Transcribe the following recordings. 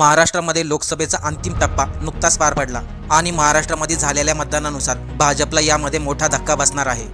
महाराष्ट्रामध्ये लोकसभेचा अंतिम टप्पा नुकताच पार पडला आणि महाराष्ट्रामध्ये झालेल्या मतदानानुसार भाजपला यामध्ये मोठा धक्का बसणार आहे.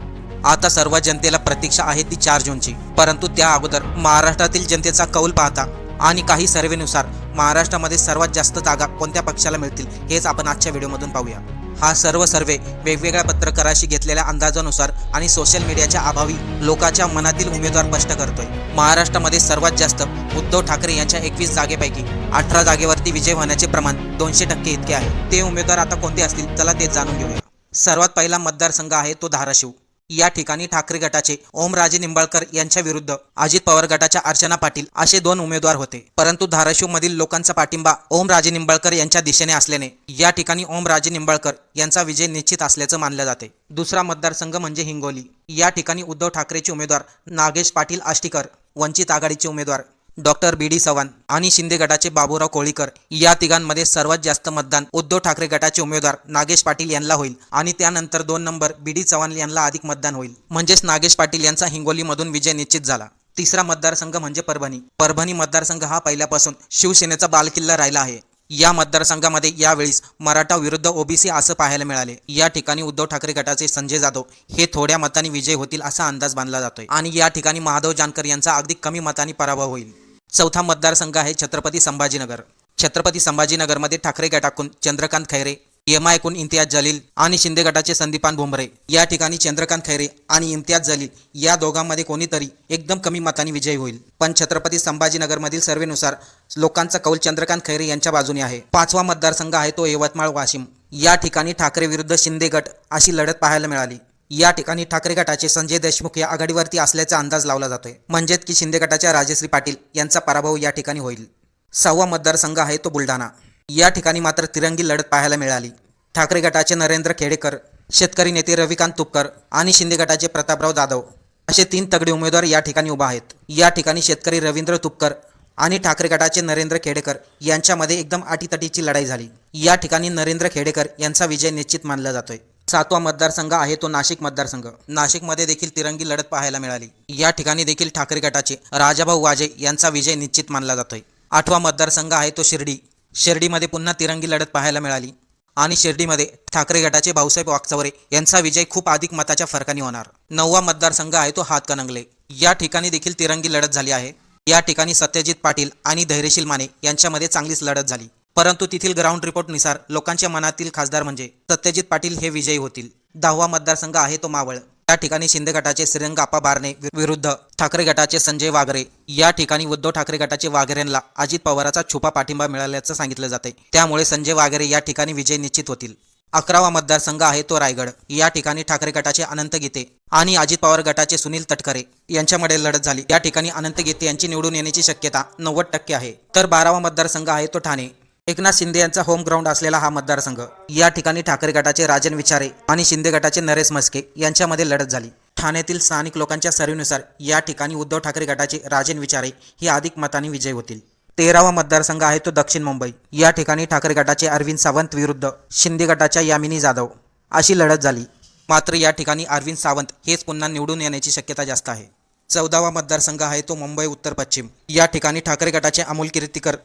आता सर्व जनतेला प्रतीक्षा आहे ती चार जूनची. परंतु त्या अगोदर महाराष्ट्रातील जनतेचा कौल पाहता आणि काही सर्वेनुसार महाराष्ट्रामध्ये सर्वात जास्त जागा कोणत्या पक्षाला मिळतील हेच आपण आजच्या व्हिडिओमधून पाहूया. हा सर्व सर्वे वेगवेगळ्या पत्रकाराशी घेतलेल्या अंदाजानुसार आणि सोशल मीडियाच्या अभावी लोकांच्या मनातील उमेदवार स्पष्ट करतोय. महाराष्ट्रामध्ये सर्वात जास्त उद्धव ठाकरे यांच्या एकवीस जागेपैकी अठरा जागेवरती विजय होण्याचे प्रमाण दोनशे टक्के इतके आहे. ते उमेदवार आता कोणते असतील चला ते जाणून घेऊया. सर्वात पहिला मतदारसंघ आहे तो धाराशिव. या ठिकाणी ठाकरे गटाचे ओमराजे निंबाळकर यांच्या विरुद्ध अजित पवार गटाच्या अर्चना पाटील असे दोन उमेदवार होते. परंतु धाराशिव मधील लोकांचा पाठिंबा ओमराजे निंबाळकर यांच्या दिशेने असल्याने या ठिकाणी ओमराजे निंबाळकर यांचा विजय निश्चित असल्याचं मानलं जाते. दुसरा मतदारसंघ म्हणजे हिंगोली. या ठिकाणी उद्धव ठाकरेचे उमेदवार नागेश पाटील आष्टीकर वंचित आघाडीचे उमेदवार डॉक्टर बी. डी. चव्हाण आणि शिंदे गटाचे बाबूराव कोळीकर या तिघांमध्ये सर्वात जास्त मतदान उद्धव ठाकरे गटाचे उमेदवार नागेश पाटील यांना होईल आणि त्यानंतर दोन नंबर बी. डी. चव्हाण यांना अधिक मतदान होईल. म्हणजेच नागेश पाटील यांचा हिंगोलीमधून विजय निश्चित झाला. तिसरा मतदारसंघ म्हणजे परभणी. परभणी मतदारसंघ हा पहिल्यापासून शिवसेनेचा बालकिल्ला राहिला आहे. या मतदारसंघामध्ये यावेळीस मराठा विरुद्ध ओबीसी असं पाहायला मिळाले. या ठिकाणी उद्धव ठाकरे गटाचे संजय जाधव हे थोड्या मतांनी विजय होतील असा अंदाज बांधला जातोय. आणि या ठिकाणी महादेव जानकर यांचा अगदी कमी मतांनी पराभव होईल. चौथा मतदारसंघ आहे छत्रपती संभाजीनगर. छत्रपती संभाजीनगरमध्ये ठाकरे गटाकून चंद्रकांत खैरे एम आयकून इम्तियाज जलील आणि शिंदे गटाचे संदीपान भुमरे या ठिकाणी चंद्रकांत खैरे आणि इम्तियाज जलील या दोघांमध्ये कोणीतरी एकदम कमी मतांनी विजयी होईल. पण छत्रपती संभाजीनगरमधील सर्वेनुसार लोकांचा कौल चंद्रकांत खैरे यांच्या बाजूने आहे. पाचवा मतदारसंघ आहे तो यवतमाळ वाशिम. या ठिकाणी ठाकरे विरुद्ध शिंदे गट अशी लढत पाहायला मिळाली. या ठिकाणी ठाकरे गटाचे संजय देशमुख या आघाडीवरती असल्याचा अंदाज लावला जातोय. म्हणजेच की शिंदे गटाच्या राजश्री पाटील यांचा पराभव या ठिकाणी होईल. सहावा मतदारसंघ आहे तो बुलढाणा. या ठिकाणी मात्र तिरंगी लढत पाहायला मिळाली. ठाकरे गटाचे नरेंद्र खेडेकर शेतकरी नेते रविकांत तुपकर आणि शिंदे गटाचे प्रतापराव जाधव असे तीन तगडे उमेदवार या ठिकाणी उभा आहेत. या ठिकाणी शेतकरी रवींद्र तुपकर आणि ठाकरे गटाचे नरेंद्र खेडेकर यांच्यामध्ये एकदम अटीतटीची लढाई झाली. या ठिकाणी नरेंद्र खेडेकर यांचा विजय निश्चित मानला जातोय. सातवा मतदारसंघ आहे तो नाशिक मतदारसंघ. नाशिकमध्ये देखील तिरंगी लढत पाहायला मिळाली. या ठिकाणी देखील ठाकरे गटाचे राजाभाऊ वाजे यांचा विजय निश्चित मानला जातोय. आठवा मतदारसंघ आहे तो शिर्डी. शिर्डीमध्ये पुन्हा तिरंगी लढत पाहायला मिळाली. आणि शिर्डीमध्ये ठाकरे गटाचे भाऊसाहेब वागचवरे यांचा विजय खूप अधिक मताच्या फरकाने होणार. नववा मतदारसंघ आहे तो हातकणंगले या ठिकाणी देखील तिरंगी लढत झाली आहे. या ठिकाणी सत्यजित पाटील आणि धैर्यशील माने यांच्यामध्ये चांगलीच लढत झाली. परंतु तेथील ग्राउंड रिपोर्टनुसार लोकांच्या मनातील खासदार म्हणजे सत्यजित पाटील हे विजयी होतील. दहावा मतदारसंघ आहे तो मावळ. या ठिकाणी शिंदे गटाचे श्रीरंग आप्पा बारणे विरुद्ध ठाकरे गटाचे संजय वागरे. या ठिकाणी उद्धव ठाकरे गटाचे वागरेंना अजित पवाराचा छुपा पाठिंबा मिळाल्याचं सांगितलं जाते त्यामुळे संजय वागरे या ठिकाणी विजय निश्चित होतील. अकरावा मतदारसंघ आहे तो रायगड. या ठिकाणी ठाकरे गटाचे अनंत गीते आणि अजित पवार गटाचे सुनील तटकरे यांच्यामध्ये लढत झाली. या ठिकाणी अनंत गीते यांची निवडून येण्याची शक्यता नव्वद टक्के आहे. तर बारावा मतदारसंघ आहे तो ठाणे. एकनाथ शिंदे यांचा होम ग्राउंड असलेला हा मतदारसंघ. या ठिकाणी ठाकरे गटाचे राजन विचारे आणि शिंदे गटाचे नरेश मस्के यांच्यामध्ये लढत झाली. ठाण्यातील स्थानिक लोकांच्या सर्वेनुसार या ठिकाणी उद्धव ठाकरे गटाचे राजन विचारे हे अधिक मताने विजय होतील. तेरावा मतदारसंघ आहे तो दक्षिण मुंबई. या ठिकाणी ठाकरे गटाचे अरविंद सावंत विरुद्ध शिंदे गटाच्या यामिनी जाधव अशी लढत झाली. मात्र या ठिकाणी अरविंद सावंत हेच पुन्हा निवडून येण्याची शक्यता जास्त आहे. चौदावा मतदारसंघ आहे तो मुंबई उत्तर पश्चिम. या ठिकाणी ठाकरे गटाचे अमोल कीर्तीकर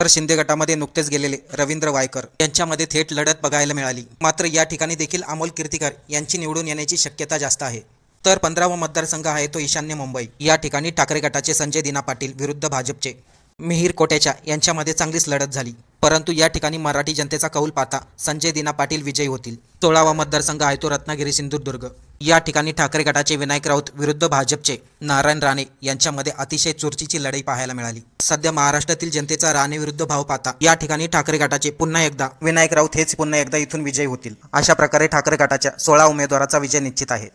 तर शिंदे गटामध्ये नुकतेच गेलेले रवींद्र वायकर यांच्यामध्ये थेट लढत बघायला मिळाली. मात्र या ठिकाणी देखील अमोल कीर्तीकर यांची निवडून येण्याची शक्यता जास्त आहे. तर पंधरावा मतदारसंघ आहे तो ईशान्य मुंबई. या ठिकाणी ठाकरे गटाचे संजय दिना पाटील विरुद्ध भाजपचे. मिहीर कोटेचा यांच्यामध्ये चांगलीच लढत झाली. परंतु या ठिकाणी मराठी जनतेचा कौल पाहता संजय दिना पाटील विजयी होतील. सोळावा मतदारसंघ आहे तो रत्नागिरी सिंधुदुर्ग. या ठिकाणी ठाकरे गटाचे विनायक राऊत विरुद्ध भाजपचे नारायण राणे यांच्यामध्ये अतिशय चुरचीची लढाई पाहायला मिळाली. सध्या महाराष्ट्रातील जनतेचा राणे विरुद्ध भाव पाहता या ठिकाणी ठाकरे गटाचे पुन्हा एकदा विनायक राऊत हेच पुन्हा एकदा इथून विजयी होतील. अशा प्रकारे ठाकरे गटाच्या सोळा उमेदवाराचा विजय निश्चित आहे.